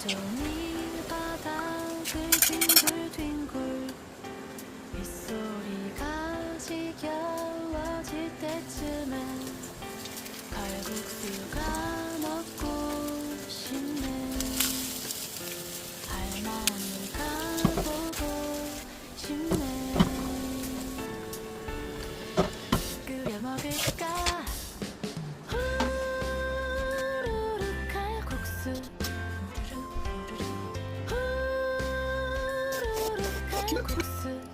온종일 바닥을 뒹굴뒹굴 빗소리가 지겨워질 때쯤엔 칼국수가 먹고 싶네. 할머니가 보고 싶네. 끓여 먹을까 Kim kızı?